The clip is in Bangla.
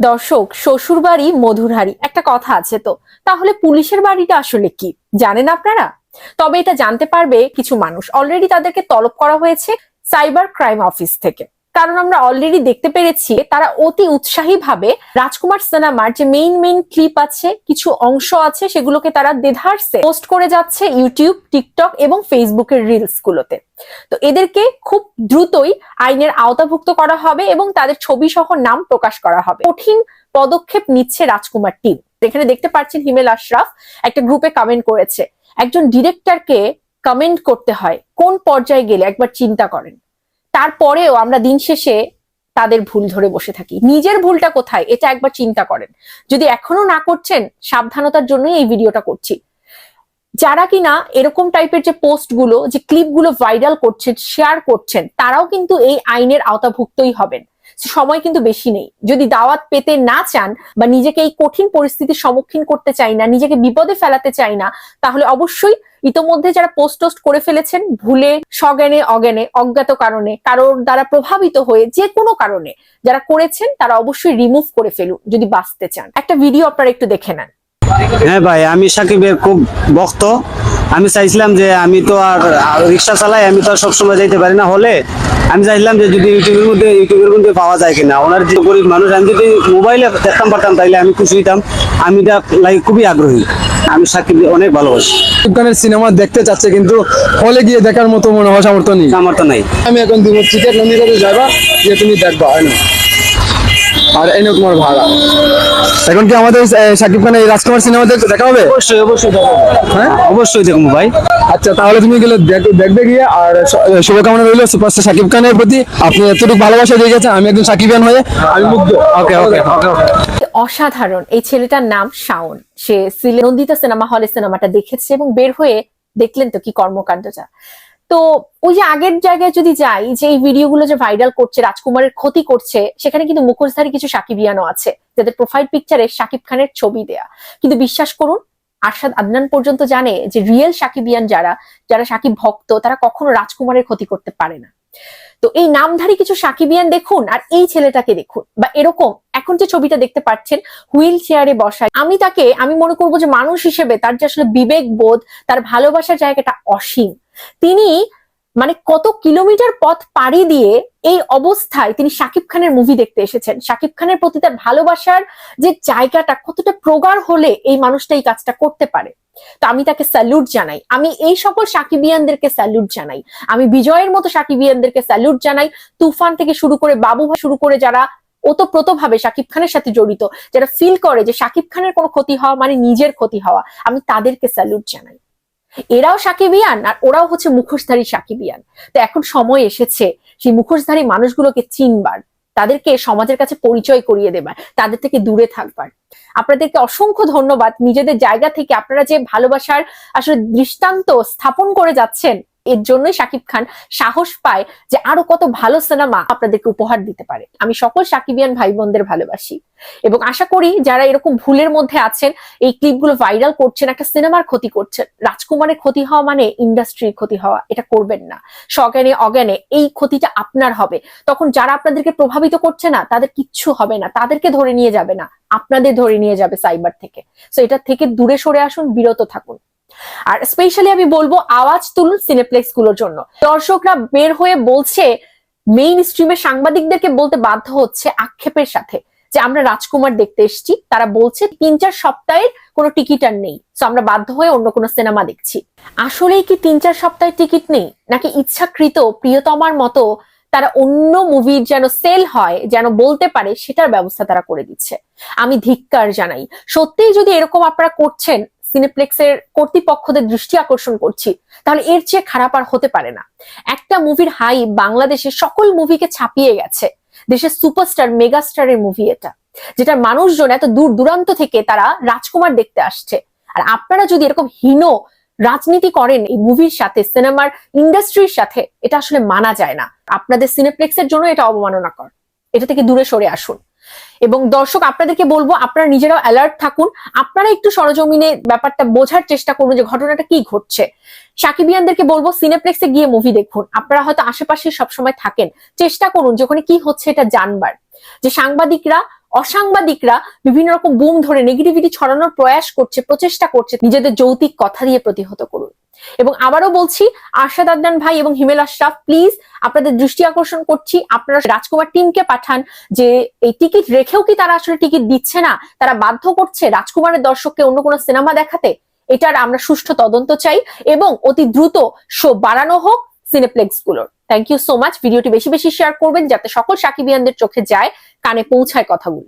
দর্শক শ্বশুর বাড়ি মধুর হাড়ি একটা কথা আছে তো, তাহলে পুলিশের বাড়িটা আসলে কি? জানেন আপনারা? তবে এটা জানতে পারবে কিছু মানুষ। অলরেডি তাদেরকে তলব করা হয়েছে সাইবার ক্রাইম অফিস থেকে। কারণ আমরা অলরেডি দেখতে পেরেছি তারা অতি উৎসাহী ভাবে রাজকুমার সিনেমার যে মেইন মেইন ক্লিপ আছে, কিছু অংশ আছে, সেগুলোকে তারা দেধারসে পোস্ট করে যাচ্ছে ইউটিউব টিকটক এবং ফেসবুকের রিলস গুলোতে। তো এদেরকে খুব দ্রুতই আইনের আওতাভুক্ত করা হবে এবং তাদের ছবি সহ নাম প্রকাশ করা হবে। কঠিন পদক্ষেপ নিচ্ছে রাজকুমার টিম এখানে দেখতে পাচ্ছেন হিমেল আশরাফ একটা গ্রুপে কমেন্ট করেছে। একজন ডিরেক্টরকে কমেন্ট করতে হয়। কোন পর্যায়ে গেলে? একবার চিন্তা করেন। তারপরেও আমরা দিন শেষে তাদের ভুল ধরে বসে থাকি। নিজের ভুলটা কোথায়? এটা একবার চিন্তা করেন। যদি এখনও না করছেন, সাবধানতার জন্যই এই ভিডিওটা করছি। যারা কিনা এরকম টাইপের যে পোস্টগুলো, যে ক্লিপগুলো ভাইরাল করছেন, শেয়ার করছেন, তারাও কিন্তু এই আইনের আওতাভুক্তই হবেন। সময় কিন্তু বেশি নেই। যদি দাওয়াত পেতে না চান বা নিজেকে এই কঠিন পরিস্থিতির সম্মুখীন করতে চাই না, নিজেকে বিপদে ফেলাতে চাই না, তাহলে অবশ্যই ইতোমধ্যে যারা পোস্ট টোস্ট করে ফেলেছেন, ভুলে সজ্ঞানে অজ্ঞানে, অজ্ঞাত কারণে, কারোর দ্বারা প্রভাবিত হয়ে যে কোনো কারণে যারা করেছেন, তারা অবশ্যই রিমুভ করে ফেলুন যদি বাঁচতে চান। একটা ভিডিও আপনারা একটু দেখে নেন। হ্যাঁ ভাই, আমি সাকিবের খুব ভক্ত। আমি চাইছিলাম যে আমি তো আর রিক্সা চালাই, আমি তো আর সবসময় যাইতে পারি না। হলে আমি চাইছিলাম যে যদি ইউটিউবের মধ্যে ইউটিউবের মধ্যে পাওয়া যায় কিনা। ওনার যে গরিব মানুষ আমি যদি মোবাইলে দেখতাম পারতাম তাইলে আমি খুশি হইতাম। আমি এটা লাইক খুবই আগ্রহী। আমি সাকিব অনেক ভালোবাসি। খানের সিনেমা দেখতে চাচ্ছে কিন্তু হলে গিয়ে দেখার মতো মনে হয় সামর্থ্য নেই। সামর্থ্য নেই। আমি এখন দিব টিকিট নন্দীগঞ্জে যাবা যে তুমি দেখবা হয় না? আর এই তোমার ভাড়া। এখন কি আমাদের শাকিব খানের এই রাজকুমার সিনেমা দেখতে দেখা হবে? অবশ্যই অবশ্যই দেখব হ্যাঁ? অবশ্যই দেখব ভাই। আচ্ছা তাহলে তুমি গেলে দেখবে গিয়ে আর শুভকামনা রইল সুপারস্টার শাকিব খানের প্রতি। আপনি এতটুকু ভালোবাসা দিয়ে গেছেন আমি একজন সাকিবিয়ান হয়ে আমি মুগ্ধ। ওকে ওকে ওকে ওকে। অসাধারণ এই ছেলেটার নাম শাওন। সে সিলে নন্দিতা সিনেমা হলে সিনেমাটা দেখেছে এবং বের হয়ে দেখলেন তো কি কর্মকাণ্ডটা তো ওই যে আগের জায়গায় যদি যাই, যে এই ভিডিওগুলো যে ভাইরাল করছে, রাজকুমারের ক্ষতি করছে, সেখানে কিন্তু মুখোশধারী কিছু সাকিবিয়ানও আছে, যাদের প্রোফাইল পিকচারে সাকিব খানের ছবি দেয়া। কিন্তু বিশ্বাস করুন, আরশাদ আদনান পর্যন্ত জানে যে রিয়েল সাকিবিয়ান যারা যারা সাকিব ভক্ত, তারা কখনো রাজকুমারের ক্ষতি করতে পারে না। তো এই নামধারী কিছু সাকিবিয়ান দেখুন, আর এই ছেলেটাকে দেখুন। বা এরকম, এখন যে ছবিটা দেখতে পাচ্ছেন, হুইল চেয়ারে বসায়। আমি তাকে, আমি মনে করব যে মানুষ হিসেবে তার যে আসলে বিবেক বোধ, তার ভালোবাসার জায়গাটা অসীম। তিনি মানে কত কিলোমিটার পথ পাড়ি দিয়ে এই অবস্থায় তিনি শাকিব খানের মুভি দেখতে এসেছেন। শাকিব খানের প্রতি তার ভালোবাসার যে জায়গাটা, কতটা প্রগাঢ় হলে এই মানুষটা এই কাজটা করতে পারে। তো আমি তাকে স্যালুট জানাই। আমি এই সকল সাকিবিয়ানদেরকে স্যালুট জানাই। আমি বিজয়ের মতো সাকিবিয়ানদেরকে স্যালুট জানাই। তুফান থেকে শুরু করে বাবু শুরু করে যারা ওতপ্রোত ভাবে শাকিব খানের সাথে জড়িত, যারা ফিল করে যে শাকিব খানের কোনো ক্ষতি হওয়া মানে নিজের ক্ষতি হওয়া, আমি তাদেরকে স্যালুট জানাই। এরাও সাকিবিয়ান আর ওরাও হচ্ছে মুখোশধারী সাকিবিয়ান। তো এখন সময় এসেছে সেই মুখোশধারী মানুষগুলোকে চিনবার, তাদেরকে সমাজের কাছে পরিচয় করিয়ে দেবার, তাদের থেকে দূরে থাকবার। আপনাদেরকে অসংখ্য ধন্যবাদ। নিজেদের জায়গা থেকে আপনারা যে ভালোবাসার আসলে দৃষ্টান্ত স্থাপন করে যাচ্ছেন এর জন্যই শাকিব খান সাহস পায় যে আরও কত ভালো সিনেমা আপনাদেরকে উপহার দিতে পারে। আমি সকল সাকিবিয়ান ভাই বোনদের ভালোবাসি। এবং আশা করি যারা এরকম ভুলের মধ্যে আছেন, এই ক্লিপগুলো ভাইরাল করছেন, একটা সিনেমার ক্ষতি করছেন, রাজকুমারের ক্ষতি হওয়া মানে ইন্ডাস্ট্রির ক্ষতি হওয়া, এটা করবেন না। সজ্ঞানে, অজ্ঞানে এই ক্ষতিটা আপনার হবে। তখন যারা আপনাদেরকে প্রভাবিত করছে না, তাদের কিচ্ছু হবে না, তাদেরকে ধরে নিয়ে যাবে না, আপনাদের ধরে নিয়ে যাবে সাইবার থেকে। তো এটা থেকে দূরে সরে আসুন, বিরত থাকুন। আর স্পেশালি আমি বলব আওয়াজ তুলুন সিনেপ্লেক্সগুলোর জন্য। দর্শকরা বের হয়ে বলছে মেইন স্ট্রিমের সাংবাদিকদেরকে বলতে বাধ্য হচ্ছে আক্ষেপের সাথে যে আমরা রাজকুমার দেখতে এসেছি। তারা বলছে, তিন চার সপ্তাহের কোনো টিকিট আর নেই। তো আমরা বাধ্য হয়ে অন্য কোনো সিনেমা দেখছি। আসলেই কি তিন চার সপ্তাহের টিকিট নেই? নাকি ইচ্ছাকৃত প্রিয়তমার মতো তারা অন্য মুভির যেন সেল হয়, যেন বলতে পারে, সেটার ব্যবস্থা তারা করে দিচ্ছে। আমি ধিক্কার জানাই। সত্যিই যদি এরকম আপনারা করছেন সিনেপ্লেক্সের কর্তৃপক্ষদের দৃষ্টি আকর্ষণ করছি, তাহলে এর চেয়ে খারাপ আর হতে পারে না। একটা মুভির হাই বাংলাদেশের সকল মুভিকে ছাপিয়ে গেছে, দেশের সুপারস্টার, মেগাস্টারের মুভি এটা, যেটা মানুষজন এত দূর দূরান্ত থেকে তারা রাজকুমার দেখতে আসছে। আর আপনারা যদি এরকম হীন রাজনীতি করেন এই মুভির সাথে, সিনেমার ইন্ডাস্ট্রির সাথে, এটা আসলে মানা যায় না। আপনাদের সিনেপ্লেক্সের জন্য এটা অবমাননাকর। এটা থেকে দূরে সরে আসুন। এবং দর্শক, আপনাদেরকে বলব, আপনারা নিজেরাও অ্যালার্ট থাকুন। আপনারা একটু সরজমিনে ব্যাপারটা বোঝার চেষ্টা করুন যে ঘটনাটা কি ঘটছে। সাকিবিয়ানদেরকে বলব সিনেপ্লেক্সে গিয়ে মুভি দেখুন। আপনারা হয়তো আশেপাশে সবসময় থাকেন। চেষ্টা করুন যে ওখানে কি হচ্ছে এটা জানবার। যে সাংবাদিকরা, অসাংবাদিকরা বিভিন্ন রকম বুম ধরে নেগেটিভিটি ছড়ানোর প্রয়াস করছে, প্রচেষ্টা করছে নিজেদের যৌতিক কথা দিয়ে প্রতিহত করুন। এবং আবারও বলছি, আরশাদ আদনান ভাই এবং হিমেল আশরাফ প্লিজ আপনাদের দৃষ্টি আকর্ষণ করছি। আপনারা রাজকুমার টিমকে পাঠান যে এই টিকিট রেখেও কি তারা আসলে টিকিট দিচ্ছে না? তারা বাধ্য করছে রাজকুমারের দর্শককে অন্য কোনো সিনেমা দেখাতে? এটার আমরা সুষ্ঠু তদন্ত চাই এবং অতি দ্রুত শো বাড়ানো হোক সিনেপ্লেক্সগুলোর। থ্যাংক ইউ সো মাচ ভিডিওটি বেশি বেশি শেয়ার করবেন যাতে সকল সাকিবিয়ানদের চোখে যায়, কানে পৌঁছায় কথাগুলো।